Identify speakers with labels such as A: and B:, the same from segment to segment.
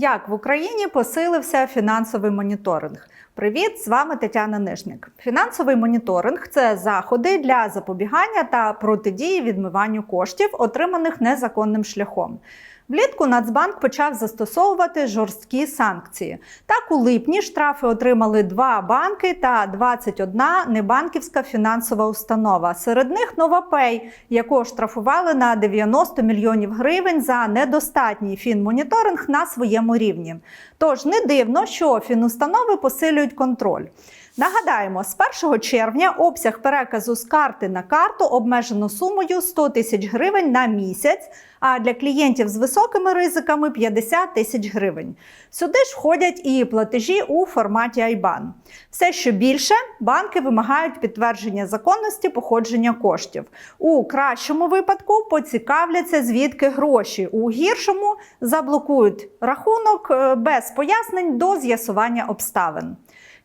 A: Як в Україні посилився фінансовий моніторинг? Привіт, з вами Тетяна Нижник. Фінансовий моніторинг це заходи для запобігання та протидії відмиванню коштів, отриманих незаконним шляхом. Влітку Нацбанк почав застосовувати жорсткі санкції. Так, у липні штрафи отримали два банки та 21 небанківська фінансова установа. Серед них Новапей, яку штрафували на 90 мільйонів гривень за недостатній фінмоніторинг на своєму рівні. Тож не дивно, що фінустанови посилюють контроль. Нагадаємо, з 1 червня обсяг переказу з карти на карту обмежено сумою 100 тисяч гривень на місяць, а для клієнтів з високими ризиками 50 тисяч гривень. Сюди ж входять і платежі у форматі IBAN. Все, що більше, банки вимагають підтвердження законності походження коштів. У кращому випадку поцікавляться, звідки гроші, у гіршому заблокують рахунок е, без пояснень до з'ясування обставин.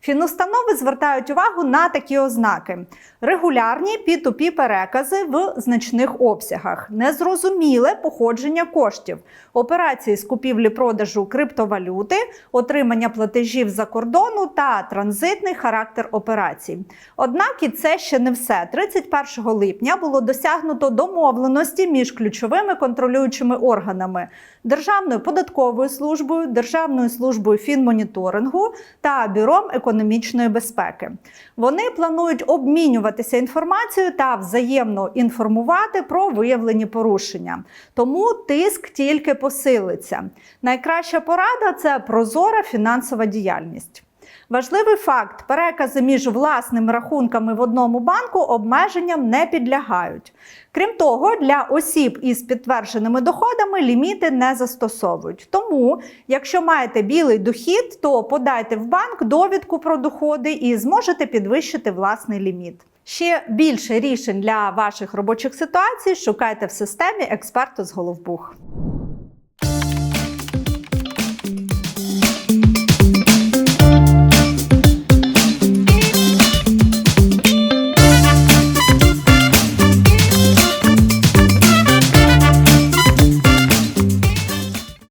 A: Фінустанови звертають увагу на такі ознаки: регулярні P2P перекази в значних обсягах, незрозуміле походження коштів, операції з купівлі-продажу криптовалюти, отримання платежів за кордону та транзитний характер операцій. Однак і це ще не все. 31 липня було досягнуто домовленості між ключовими контролюючими органами Державною податковою службою, Державною службою фінмоніторингу та бюром економічної безпеки. Вони планують обмінюватися інформацією та взаємно інформувати про виявлені порушення. Тому тиск тільки посилиться. Найкраща порада це прозора фінансова діяльність. Важливий факт: перекази між власними рахунками в одному банку обмеженням не підлягають. Крім того, для осіб із підтвердженими доходами ліміти не застосовують. Тому, якщо маєте білий дохід, то подайте в банк довідку про доходи і зможете підвищити власний ліміт. Ще більше рішень для ваших робочих ситуацій шукайте в системі експерту з Головбух.